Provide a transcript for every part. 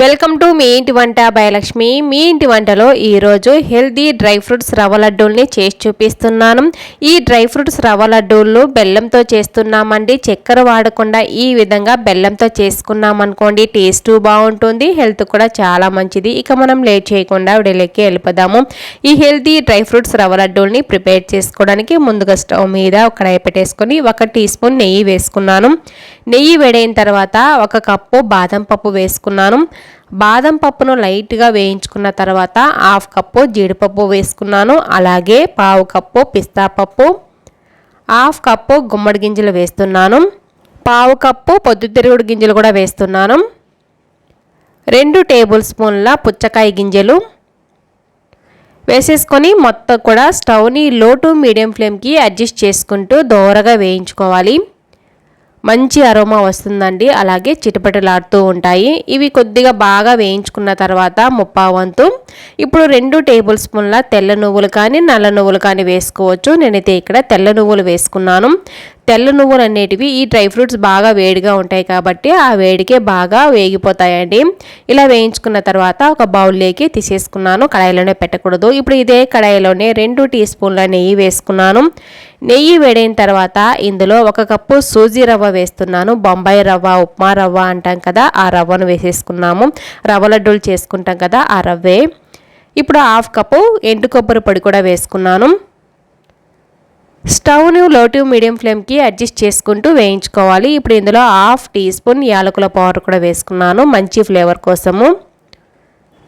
Welcome to me ఇంటి వంట భయలక్ష్మి. మీ ఇంటి వంటలో ఈరోజు హెల్దీ డ్రై ఫ్రూట్స్ రవ్వ లడ్డూల్ని చేసి చూపిస్తున్నాను. ఈ డ్రై ఫ్రూట్స్ రవ్వ లడ్డూలు బెల్లంతో చేస్తున్నామండి. చక్కెర వాడకుండా ఈ విధంగా బెల్లంతో చేసుకున్నామనుకోండి టేస్ట్ బాగుంటుంది హెల్త్ కూడా చాలా మంచిది. ఇక మనం లేట్ చేయకుండా విడలెక్కి వెళ్ళిపోదాము. ఈ హెల్దీ డ్రై ఫ్రూట్స్ రవ్వ లడ్డూల్ని ప్రిపేర్ చేసుకోవడానికి ముందుగా స్టవ్ మీద ఒక కడాయి పెట్టేసుకొని ఒక టీ స్పూన్ నెయ్యి వేసుకున్నాను. నెయ్యి వేడైన తర్వాత ఒక కప్పు బాదం పప్పు వేసుకున్నాను. బాదం పప్పును లైట్గా వేయించుకున్న తర్వాత హాఫ్ కప్పు జీడిపప్పు వేసుకున్నాను. అలాగే పావు కప్పు పిస్తా పప్పు హాఫ్ కప్పు గుమ్మడి గింజలు వేస్తున్నాను. పావు కప్పు పొద్దుతిరుగుడు గింజలు కూడా వేస్తున్నాను. రెండు టేబుల్ స్పూన్ల పుచ్చకాయ గింజలు వేసేసుకొని మొత్తం కూడా స్టవ్ని లో టు మీడియం ఫ్లేమ్కి అడ్జస్ట్ చేసుకుంటూ దోరగా వేయించుకోవాలి. మంచి అరోమా వస్తుందండి. అలాగే చిటపటలాడుతూ ఉంటాయి. ఇవి కొద్దిగా బాగా వేయించుకున్న తర్వాత ముప్పావంతు ఇప్పుడు రెండు టేబుల్ స్పూన్ల తెల్ల నువ్వులు కానీ నల్ల నువ్వులు కానీ వేసుకోవచ్చు. నేనైతే ఇక్కడ తెల్ల నువ్వులు వేసుకున్నాను. తెల్ల నువ్వులు అనేటివి ఈ డ్రై ఫ్రూట్స్ బాగా వేడిగా ఉంటాయి కాబట్టి ఆ వేడికే బాగా వేగిపోతాయండి. ఇలా వేయించుకున్న తర్వాత ఒక బౌల్లోకి తీసేసుకున్నాను. కడాయిలోనే పెట్టకూడదు. ఇప్పుడు ఇదే కడాయిలోనే రెండు టీ స్పూన్ల నెయ్యి వేసుకున్నాను. నెయ్యి వేడైన తర్వాత ఇందులో ఒక కప్పు సూజీ రవ్వ వేస్తున్నాను. బొంబాయి రవ్వ ఉప్మా రవ్వ అంటాం కదా ఆ రవ్వను వేసేసుకున్నాము. రవ్వ లడ్డూలు చేసుకుంటాం కదా ఆ రవ్వే. ఇప్పుడు హాఫ్ కప్పు ఎండు కొబ్బరి పొడి కూడా వేసుకున్నాను. స్టవ్ను లో టు మీడియం ఫ్లేమ్కి అడ్జస్ట్ చేసుకుంటూ వేయించుకోవాలి. ఇప్పుడు ఇందులో హాఫ్ టీ స్పూన్ యాలకుల పౌడర్ కూడా వేసుకున్నాను. మంచి ఫ్లేవర్ కోసము.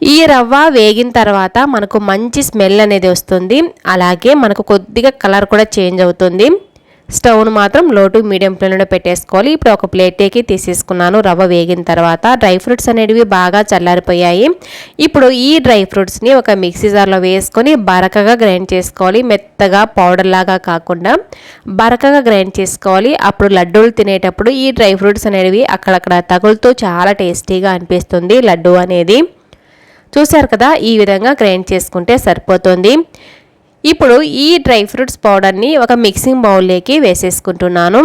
ఈ రవ్వ వేగిన తర్వాత మనకు మంచి స్మెల్ అనేది వస్తుంది. అలాగే మనకు కొద్దిగా కలర్ కూడా చేంజ్ అవుతుంది. స్టవ్ను మాత్రం లో టు మీడియం ఫ్లేమ్లో పెట్టేసుకోవాలి. ఇప్పుడు ఒక ప్లేట్కి తీసేసుకున్నాను. రవ్వ వేగిన తర్వాత డ్రై ఫ్రూట్స్ అనేటివి బాగా చల్లారిపోయాయి. ఇప్పుడు ఈ డ్రై ఫ్రూట్స్ని ఒక మిక్సీ జార్లో వేసుకొని బరకగా గ్రైండ్ చేసుకోవాలి. మెత్తగా పౌడర్ లాగా కాకుండా బరకగా గ్రైండ్ చేసుకోవాలి. అప్పుడు లడ్డూలు తినేటప్పుడు ఈ డ్రై ఫ్రూట్స్ అనేవి అక్కడక్కడ తగులుతూ చాలా టేస్టీగా అనిపిస్తుంది లడ్డు అనేది. చూశారు కదా? ఈ విధంగా గ్రైండ్ చేసుకుంటే సరిపోతుంది. ఇప్పుడు ఈ డ్రై ఫ్రూట్స్ పౌడర్ని ఒక మిక్సింగ్ బౌల్లోకి వేసేసుకుంటున్నాను.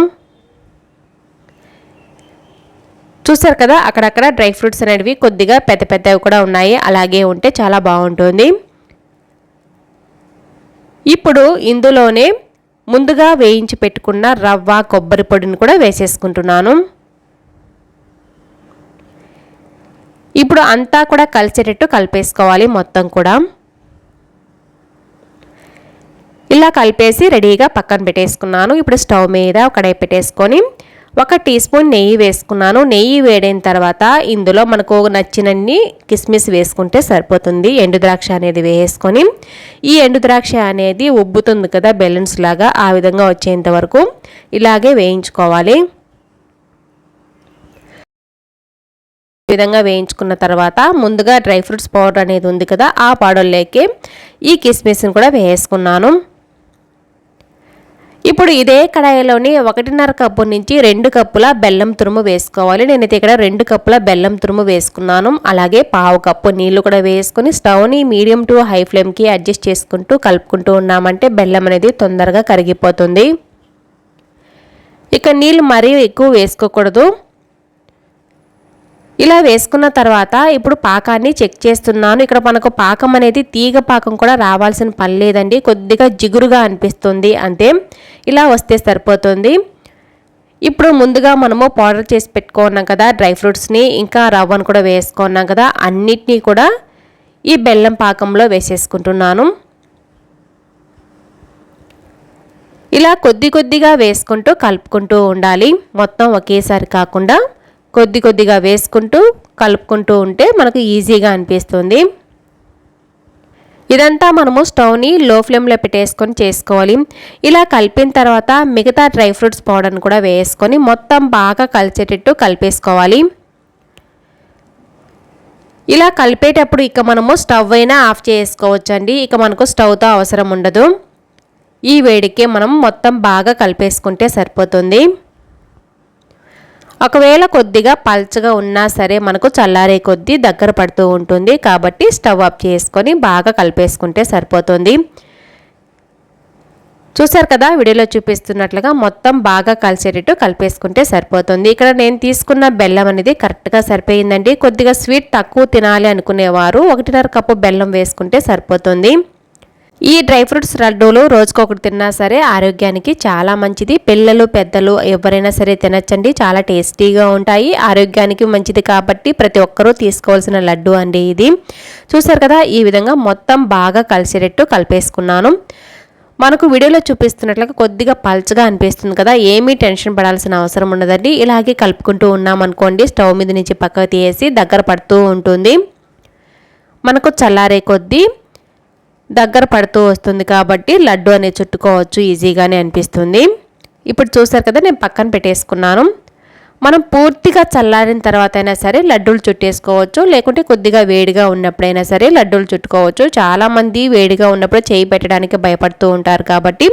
చూసారు కదా అక్కడక్కడ డ్రై ఫ్రూట్స్ అనేవి కొద్దిగా పెద్ద పెద్దవి కూడా ఉన్నాయి. అలాగే ఉంటే చాలా బాగుంటుంది. ఇప్పుడు ఇందులోనే ముందుగా వేయించి పెట్టుకున్న రవ్వ కొబ్బరి పొడిని కూడా వేసేసుకుంటున్నాను. ఇప్పుడు అంతా కూడా కలిసేటట్టు కలిపేసుకోవాలి మొత్తం కూడా. ఇలా కలిపేసి రెడీగా పక్కన పెట్టేసుకున్నాను. ఇప్పుడు స్టవ్ మీద ఒకడే పెట్టేసుకొని ఒక టీ స్పూన్ నెయ్యి వేసుకున్నాను. నెయ్యి వేడైన తర్వాత ఇందులో మనకు నచ్చినన్ని కిస్మిస్ వేసుకుంటే సరిపోతుంది. ఎండు ద్రాక్ష అనేది వేసుకొని ఈ ఎండు ద్రాక్ష అనేది ఉబ్బుతుంది కదా బెలూన్స్ లాగా ఆ విధంగా వచ్చేంత వరకు ఇలాగే వేయించుకోవాలి. విధంగా వేయించుకున్న తర్వాత ముందుగా డ్రై ఫ్రూట్స్ పౌడర్ అనేది ఉంది కదా ఆ పౌడర్లోకి ఈ కిస్మిస్ని కూడా వేసుకున్నాను. ఇప్పుడు ఇదే కడాయిలోని ఒకటిన్నర కప్పు నుంచి రెండు కప్పుల బెల్లం తురుము వేసుకోవాలి. నేనైతే ఇక్కడ రెండు కప్పుల బెల్లం తురుము వేసుకున్నాను. అలాగే పావు కప్పు నీళ్ళు కూడా వేసుకుని స్టవ్ని మీడియం టు హై ఫ్లేమ్కి అడ్జస్ట్ చేసుకుంటూ కలుపుకుంటూ ఉన్నామంటే బెల్లం అనేది తొందరగా కరిగిపోతుంది. ఇక నీళ్ళు మరీ ఎక్కువ వేసుకోకూడదు. ఇలా వేసుకున్న తర్వాత ఇప్పుడు పాకాన్ని చెక్ చేస్తున్నాను. ఇక్కడ మనకు పాకం అనేది తీగ పాకం కూడా రావాల్సిన పని లేదండి. కొద్దిగా జిగురుగా అనిపిస్తుంది. అంతే ఇలా వస్తే సరిపోతుంది. ఇప్పుడు ముందుగా మనము పౌడర్ చేసి పెట్టుకున్నాం కదా డ్రై ఫ్రూట్స్ని ఇంకా రవ్వను కూడా వేసుకున్నాం కదా అన్నిటినీ కూడా ఈ బెల్లం పాకంలో వేసేసుకుంటున్నాను. ఇలా కొద్ది కొద్దిగా వేసుకుంటూ కలుపుకుంటూ ఉండాలి. మొత్తం ఒకేసారి కాకుండా కొద్ది కొద్దిగా వేసుకుంటూ కలుపుకుంటూ ఉంటే మనకు ఈజీగా అనిపిస్తుంది. ఇదంతా మనము స్టవ్ని లో ఫ్లేమ్లో పెట్టేసుకొని చేసుకోవాలి. ఇలా కలిపిన తర్వాత మిగతా డ్రై ఫ్రూట్స్ పౌడర్ని కూడా వేసుకొని మొత్తం బాగా కలిసేటట్టు కలిపేసుకోవాలి. ఇలా కలిపేటప్పుడు ఇక మనము స్టవ్ అయినా ఆఫ్ చేసుకోవచ్చండి. ఇక మనకు స్టవ్తో అవసరం ఉండదు. ఈ వేడికే మనం మొత్తం బాగా కలిపేసుకుంటే సరిపోతుంది. ఒకవేళ కొద్దిగా పల్చగా ఉన్నా సరే మనకు చల్లారే కొద్దీ దగ్గర పడుతూ ఉంటుంది. కాబట్టి స్టవ్ ఆఫ్ చేసుకొని బాగా కలిపేసుకుంటే సరిపోతుంది. చూసారు కదా వీడియోలో చూపిస్తున్నట్లుగా మొత్తం బాగా కలిసేటట్టు కలిపేసుకుంటే సరిపోతుంది. ఇక్కడ నేను తీసుకున్న బెల్లం అనేది కరెక్ట్గా సరిపోయిందండి. కొద్దిగా స్వీట్ తక్కువ తినాలి అనుకునేవారు. ఒకటిన్నర కప్పు బెల్లం వేసుకుంటే సరిపోతుంది. ఈ డ్రై ఫ్రూట్స్ లడ్డూలు రోజుకొకటి తిన్నా సరే ఆరోగ్యానికి చాలా మంచిది. పిల్లలు పెద్దలు ఎవరైనా సరే తినచ్చండి. చాలా టేస్టీగా ఉంటాయి. ఆరోగ్యానికి మంచిది కాబట్టి ప్రతి ఒక్కరూ తీసుకోవాల్సిన లడ్డు అండి ఇది. చూసారు కదా ఈ విధంగా మొత్తం బాగా కలిసేటట్టు కలిపేసుకున్నాను. మనకు వీడియోలో చూపిస్తున్నట్లుగా కొద్దిగా పల్చగా అనిపిస్తుంది కదా ఏమీ టెన్షన్ పడాల్సిన అవసరం ఉండదండి. ఇలాగే కలుపుకుంటూ ఉన్నామనుకోండి స్టవ్ మీద నుంచి పక్కకు తీసి దగ్గర పడుతూ ఉంటుంది. మనకు చల్లారే కొద్దీ దగ్గర పడుతూ వస్తుంది కాబట్టి లడ్డు అనేది చుట్టుకోవచ్చు ఈజీగానే అనిపిస్తుంది. ఇప్పుడు చూసారు కదా నేను పక్కన పెట్టేసుకున్నాను. మనం పూర్తిగా చల్లారిన తర్వాత అయినా సరే లడ్డూలు చుట్టేసుకోవచ్చు లేకుంటే కొద్దిగా వేడిగా ఉన్నప్పుడైనా సరే లడ్డూలు చుట్టుకోవచ్చు. చాలామంది వేడిగా ఉన్నప్పుడు చేయి పెట్టడానికి భయపడుతూ ఉంటారు కాబట్టి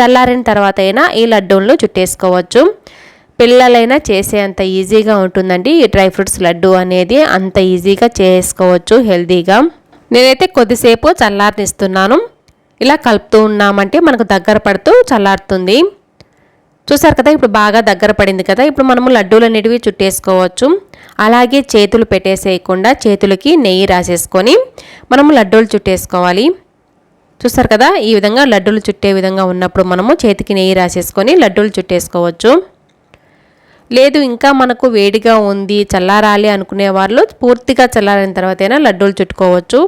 చల్లారిన తర్వాత అయినా ఈ లడ్డూలను చుట్టేసుకోవచ్చు. పిల్లలైనా చేసే అంత ఈజీగా ఉంటుందండి ఈ డ్రై ఫ్రూట్స్ లడ్డు అనేది. అంత ఈజీగా చేసుకోవచ్చు హెల్తీగా నేనైతే కొద్దిసేపు చల్లారనిస్తున్నాను. ఇలా కలుపుతూ ఉన్నామంటే మనకు దగ్గర పడుతూ చల్లారుతుంది. చూసారు కదా ఇప్పుడు బాగా దగ్గర పడింది కదా. ఇప్పుడు మనము లడ్డూలు అనేటివి చుట్టేసుకోవచ్చు. అలాగే చేతులు పెట్టేసేయకుండా చేతులకి నెయ్యి రాసేసుకొని మనము లడ్డూలు చుట్టేసుకోవాలి. చూసారు కదా ఈ విధంగా లడ్డూలు చుట్టే విధంగా ఉన్నప్పుడు మనము చేతికి నెయ్యి రాసేసుకొని లడ్డూలు చుట్టేసుకోవచ్చు. లేదు ఇంకా మనకు వేడిగా ఉంది చల్లారాలి అనుకునే వాళ్ళు పూర్తిగా చల్లారిన తర్వాతైనా లడ్డూలు చుట్టుకోవచ్చు.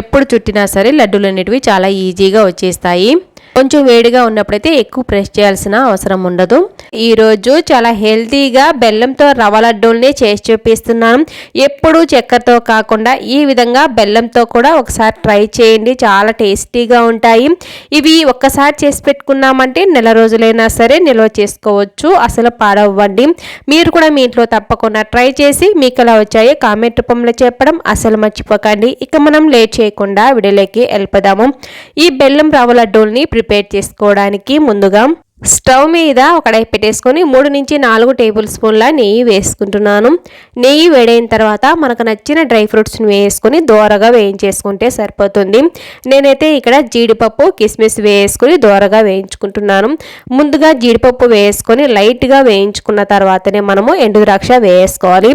ఎప్పుడు చుట్టినా సరే లడ్డూలు అనేటివి చాలా ఈజీగా వచ్చేస్తాయి. కొంచెం వేడిగా ఉన్నప్పుడైతే ఎక్కువ ప్రెస్ చేయాల్సిన అవసరం ఉండదు. ఈరోజు చాలా హెల్తీగా బెల్లంతో రవ్వ లడ్డూల్ని చేసి చూపిస్తున్నాను. ఎప్పుడు చక్కెరతో కాకుండా ఈ విధంగా బెల్లంతో కూడా ఒకసారి ట్రై చేయండి. చాలా టేస్టీగా ఉంటాయి. ఇవి ఒక్కసారి చేసి పెట్టుకున్నామంటే నెల రోజులైనా సరే నిల్వ చేసుకోవచ్చు. అసలు పాడవ్వండి. మీరు కూడా మీ ఇంట్లో తప్పకుండా ట్రై చేసి మీకు ఎలా వచ్చాయో కామెంట్ రూపంలో చెప్పడం అసలు మర్చిపోకండి. ఇక మనం లేట్ చేయకుండా విడిలోకి వెళ్ళిపోదాము. ఈ బెల్లం రవ్వ లడ్డూల్ని ప్రిపేర్ చేసుకోవడానికి ముందుగా స్టవ్ మీద ఒక పెట్టేసుకొని మూడు నుంచి నాలుగు టేబుల్ స్పూన్ల నెయ్యి వేసుకుంటున్నాను. నెయ్యి వేడైన తర్వాత మనకు నచ్చిన డ్రై ఫ్రూట్స్ని వేసుకొని దోరగా వేయించేసుకుంటే సరిపోతుంది. నేనైతే ఇక్కడ జీడిపప్పు కిస్మిస్ వేసుకొని దోరగా వేయించుకుంటున్నాను. ముందుగా జీడిపప్పు వేసుకొని లైట్గా వేయించుకున్న తర్వాతనే మనము ఎండు ద్రాక్ష వేసుకోవాలి.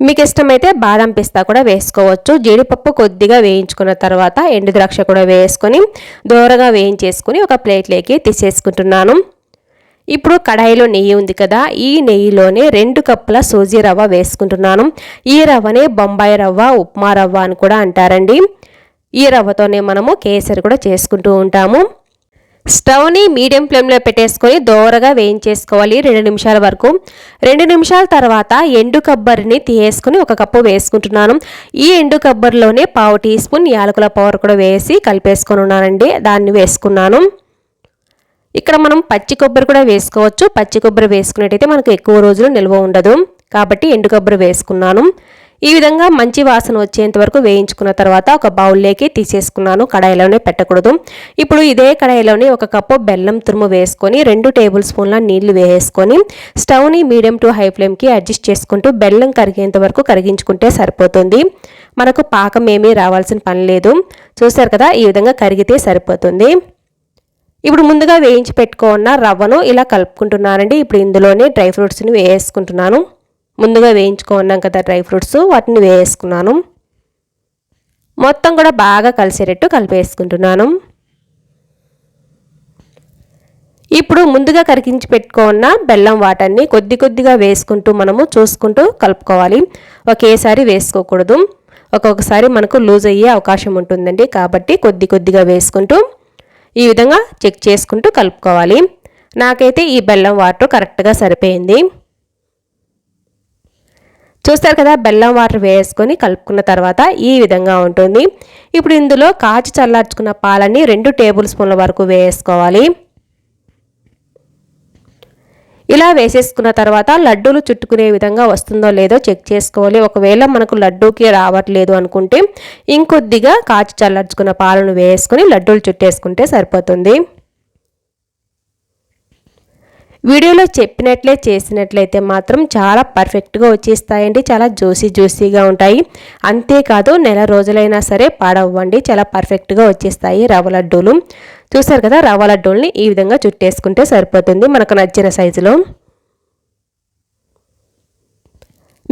మీకు ఇష్టమైతే బాదం పిస్తా కూడా వేసుకోవచ్చు. జీడిపప్పు కొద్దిగా వేయించుకున్న తర్వాత ఎండు ద్రాక్ష కూడా వేసుకొని దూరగా వేయించేసుకుని ఒక ప్లేట్లోకి తీసేసుకుంటున్నాను. ఇప్పుడు కడాయిలో నెయ్యి ఉంది కదా ఈ నెయ్యిలోనే రెండు కప్పుల సూజీ రవ్వ వేసుకుంటున్నాను. ఈ రవ్వనే బొంబాయి రవ్వ ఉప్మా రవ్వ అని కూడా అంటారండి. ఈ రవ్వతోనే మనము కేసరి కూడా చేసుకుంటూ ఉంటాము. స్టవ్ని మీడియం ఫ్లేమ్లో పెట్టేసుకొని దోరగా వేయించేసుకోవాలి రెండు నిమిషాల వరకు. రెండు నిమిషాల తర్వాత ఎండు కొబ్బరిని తీసేసుకుని ఒక కప్పు వేసుకుంటున్నాను. ఈ ఎండు కొబ్బరిలోనే పావు టీ స్పూన్ యాలకుల పౌడర్ కూడా వేసి కలిపేసుకొని ఉన్నానండి. దాన్ని వేసుకున్నాను. ఇక్కడ మనం పచ్చి కొబ్బరి కూడా వేసుకోవచ్చు. పచ్చి కొబ్బరి వేసుకున్నట్టయితే మనకు ఎక్కువ రోజులు నిల్వ ఉండదు. కాబట్టి ఎండు కొబ్బరి వేసుకున్నాను. ఈ విధంగా మంచి వాసన వచ్చేంత వరకు వేయించుకున్న తర్వాత ఒక బౌల్లోకి తీసేసుకున్నాను. కడాయిలోనే పెట్టకూడదు. ఇప్పుడు ఇదే కడాయిలోనే ఒక కప్పు బెల్లం తురుము వేసుకొని రెండు టేబుల్ స్పూన్ల నీళ్ళు వేసుకొని స్టవ్ని మీడియం టు హై ఫ్లేమ్కి అడ్జస్ట్ చేసుకుంటూ బెల్లం కరిగేంత వరకు కరిగించుకుంటే సరిపోతుంది. మనకు పాకం ఏమీ రావాల్సిన పని లేదు. చూసారు కదా ఈ విధంగా కరిగితే సరిపోతుంది. ఇప్పుడు ముందుగా వేయించి పెట్టుకున్న రవ్వను ఇలా కలుపుకుంటున్నానండి. ఇప్పుడు ఇందులోనే డ్రై ఫ్రూట్స్ని వేసుకుంటున్నాను. ముందుగా వేయించుకున్నాం కదా డ్రై ఫ్రూట్స్ వాటిని వేసుకున్నాను మొత్తం కూడా బాగా కలిసేటట్టు కలిపేసుకుంటున్నాను. ఇప్పుడు ముందుగా కరిగించి పెట్టుకున్న బెల్లం వాటర్ని కొద్ది కొద్దిగా వేసుకుంటూ మనము చూసుకుంటూ కలుపుకోవాలి. ఒకేసారి వేసుకోకూడదు. ఒక్కొక్కసారి మనకు లూజ్ అయ్యే అవకాశం ఉంటుందండి. కాబట్టి కొద్ది కొద్దిగా వేసుకుంటూ ఈ విధంగా చెక్ చేసుకుంటూ కలుపుకోవాలి. నాకైతే ఈ బెల్లం వాటర్ కరెక్ట్గా సరిపోయింది. చూస్తారు కదా బెల్లం వాటర్ వేసుకొని కలుపుకున్న తర్వాత ఈ విధంగా ఉంటుంది. ఇప్పుడు ఇందులో కాచి చల్లార్చుకున్న పాలని రెండు టేబుల్ స్పూన్ల వరకు వేసుకోవాలి. ఇలా వేసేసుకున్న తర్వాత లడ్డూలు చుట్టుకునే విధంగా వస్తుందో లేదో చెక్ చేసుకోవాలి. ఒకవేళ మనకు లడ్డూకి రావట్లేదు అనుకుంటే ఇంకొద్దిగా కాచి చల్లార్చుకున్న పాలను వేసుకొని లడ్డూలు చుట్టేసుకుంటే సరిపోతుంది. వీడియోలో చెప్పినట్లే చేసినట్లయితే మాత్రం చాలా పర్ఫెక్ట్గా వచ్చేస్తాయండి. చాలా జ్యూసీ జ్యూసీగా ఉంటాయి. అంతేకాదు నెల రోజులైనా సరే పాడవ్వండి. చాలా పర్ఫెక్ట్గా వచ్చేస్తాయి రవ్వ లడ్డూలు. చూసారు కదా రవ్వ లడ్డూల్ని ఈ విధంగా చుట్టేసుకుంటే సరిపోతుంది మనకు నచ్చిన సైజులో.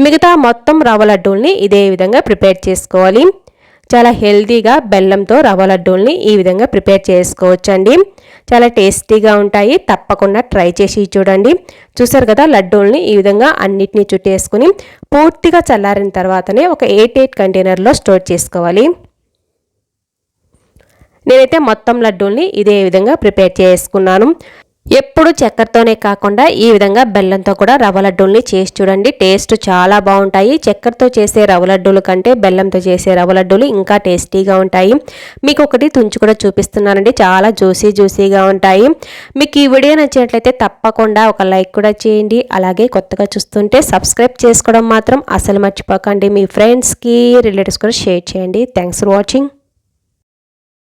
మిగతా మొత్తం రవ్వ లడ్డూల్ని ఇదే విధంగా ప్రిపేర్ చేసుకోవాలి. చాలా హెల్తీగా బెల్లంతో రవ్వ లడ్డూల్ని ఈ విధంగా ప్రిపేర్ చేసుకోవచ్చండి. చాలా టేస్టీగా ఉంటాయి. తప్పకుండా ట్రై చేసి చూడండి. చూసారు కదా లడ్డూల్ని ఈ విధంగా అన్నిటినీ చుట్టేసుకుని పూర్తిగా చల్లారిన తర్వాతనే ఒక ఎయిట్ ఎయిట్ కంటైనర్లో స్టోర్ చేసుకోవాలి. నేనైతే మొత్తం లడ్డూల్ని ఇదే విధంగా ప్రిపేర్ చేసుకున్నాను. ఎప్పుడు చక్కెరతోనే కాకుండా ఈ విధంగా బెల్లంతో కూడా రవ్వ లడ్డూల్ని చేసి చూడండి. టేస్ట్ చాలా బాగుంటాయి. చక్కెరతో చేసే రవ్వ లడ్డూలు కంటే బెల్లంతో చేసే రవ్వ లడ్డూలు ఇంకా టేస్టీగా ఉంటాయి. మీకు ఒకటి తుంచి కూడా చూపిస్తున్నానండి. చాలా జ్యూసీ జ్యూసీగా ఉంటాయి. మీకు ఈ వీడియో నచ్చినట్లయితే తప్పకుండా ఒక లైక్ కూడా చేయండి. అలాగే కొత్తగా చూస్తుంటే సబ్స్క్రైబ్ చేసుకోవడం మాత్రం అసలు మర్చిపోకండి. మీ ఫ్రెండ్స్కి రిలేటివ్స్ కూడా షేర్ చేయండి. Thanks for watching.